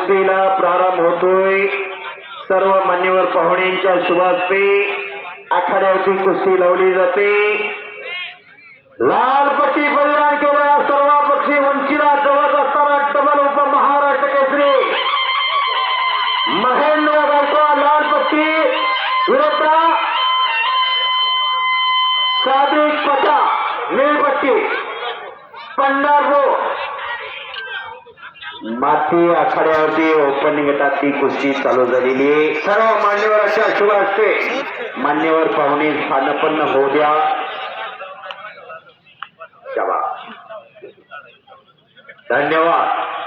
कुस्तीला प्रारंभ होतोय. सर्व मान्यवर पाहुण्यांच्या शुभास्ते. आखाड्यावरती कुस्ती लावली जाते. लाल पट्टी बलिदान केलेला सर्व पक्षी वंचिला जवळ असताना डबल उप महाराष्ट्र केसरी. महे माती आखाड्यावरती ओपनिंग येतात ती कुस्ती चालू झालेली आहे. सर्व मान्यवर अशा शुभ असते. मान्यवर पाहुणे स्थानपन्न होऊ द्या. धन्यवाद.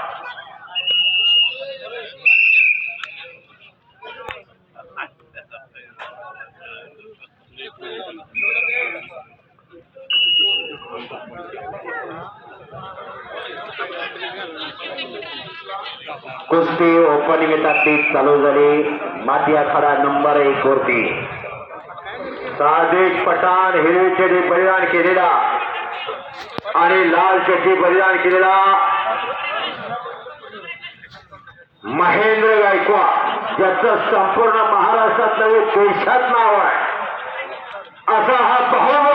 कुस्ती ओपनिंग गटातली चालू झाली. माती आखाडा नंबर एक वरती. सादिक पठाण हिरवी चढी बलिदान केलेला. आणि लाल चेटी बलिदान केलेला. महेंद्र गायकवाड ज्याचं संपूर्ण महाराष्ट्रात नव्हे देशात नाव आहे. असा हा बाहुबली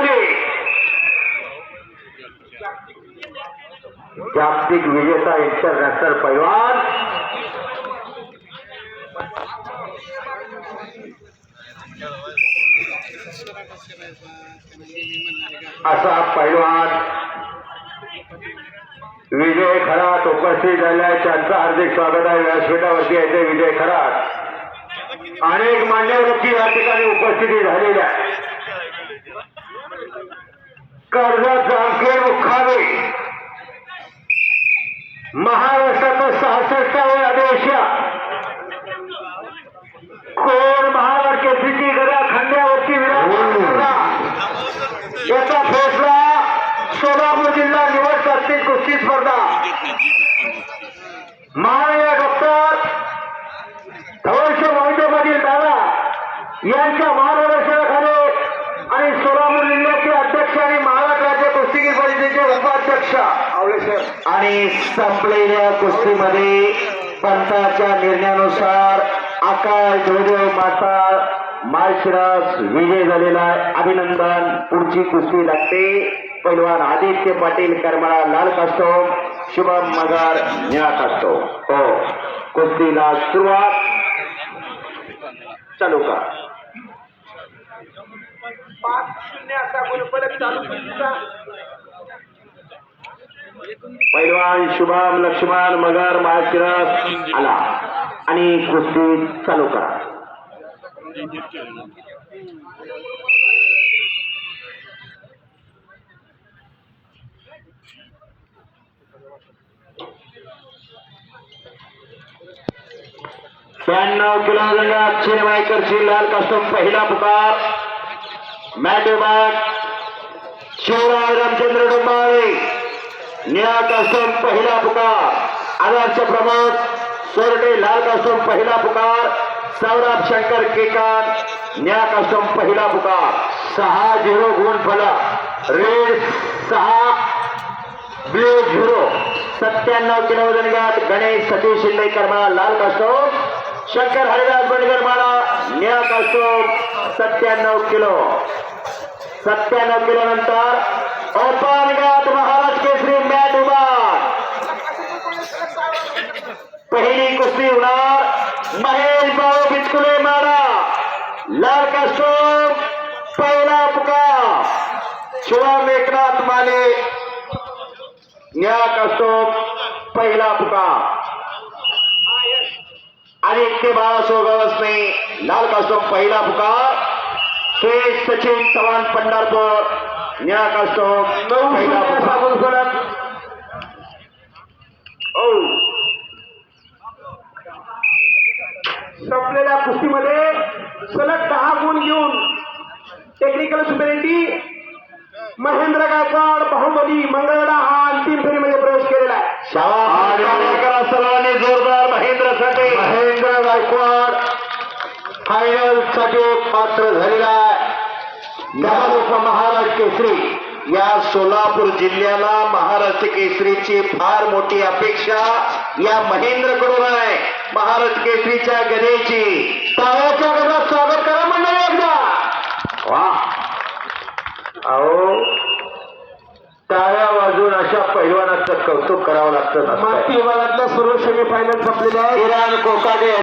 जागतिक विजेता इंटरनॅशनल पैलवान. असा पैलवान. विजय खरात उपस्थित झाले त्यांचं हार्दिक स्वागत आहे. व्यासपीठावरती येते विजय खरात. अनेक मान्यवरची या ठिकाणी उपस्थिती झालेल्या आहे कर्जत जामखेड मुखावे महाराष्ट्राचा सहासष्टाव्या अधिवेशन कोण महाराष्ट्र केसरीची गड्या खांद्यावरती विराजमान याचा फैसला सोलापूर जिल्हा निवड शास्त्रीय कुस्ती स्पर्धा महाराया डॉक्टर धवळशे मोहितेमधील दादा यांच्या महाराष्ट्र आणि संपलेल्या कुस्तीमध्ये पंथाच्या निर्णयानुसार आकाश धोदेव माता माळशिरास विजय झालेला आहे. अभिनंदन. पुढची कुस्ती लागते. पैलवान आदित्य पाटील करमाळा लाल कास्टोम शुभम मगार निळा कास्टोम हो. कुस्तीला सुरुवात. चालू का पैलवान शुभम लक्ष्मण मगर महाशिरस आला. आणि कुस्ती चालू करा. ब्याण्णव किलो जंगात चिरवाईकरची लाल कास्टूम पहिला पुकार. मॅट विभाग शिवराय रामचंद्र डोंबाळे. निळा कास्टूम पहिला पुकार. आदर्श प्रमाण सोरटे लाल कासम पहिला पुकार. सौरभ शंकर केकान न्या कासम पहिला पुकार. सहा झिरो गुण फला. रेड सहा ब्ल्यू झिरो. सत्त्याण्णव किलो वजन गणेश सतीश शिंदेकर मला लाल कासम शंकर हरिदास बंडगर मला. न्या कासम सत्त्याण्णव किलो. सत्त्याण्णव किलो नंतर. ओपन महाराज केसरी मॅट उभा पहिली कुस्ती होणार महेश भाऊ बिचकुले माडा लाल कास्टोम पहिला पुकार। शिवम एकनाथ माने निळा कास्टोम पहिला पुकार। आणि ते बाळासो गवसने लाल कास्टोम पहिला पुकार। सुरेश सचिन चव्हाण पंढरपूर निळा कास्टोम पहिला पुकार ओ संपलेल्या कुस्तीमध्ये सलग दहा गुण घेऊन टेक्निकल सुपेरिटी महेंद्र गायकवाड बाहुबली मंगळडा हा अंतिम फेरीमध्ये प्रवेश केलेला आहे. सर्वांनी जोरदार महेंद्रसाठी महेंद्र गायकवाड फायनलसाठी पात्र झालेला आहे. महाराज केसरी. या सोलापूर जिल्ह्याला महाराष्ट्र केसरीची फार मोठी अपेक्षा या महेंद्रकडून आहे. महाराष्ट्र केसरीच्या गदेची टाळ्याच्या गदात स्वागत करा मंडळी एकदा. वा. अहो टाळ्या वाजून अशा पैलवानाचं कौतुक करावं लागतं माती विभागातल्या सर्व सेमी फायनल संपलेल्या किरण कोकाटे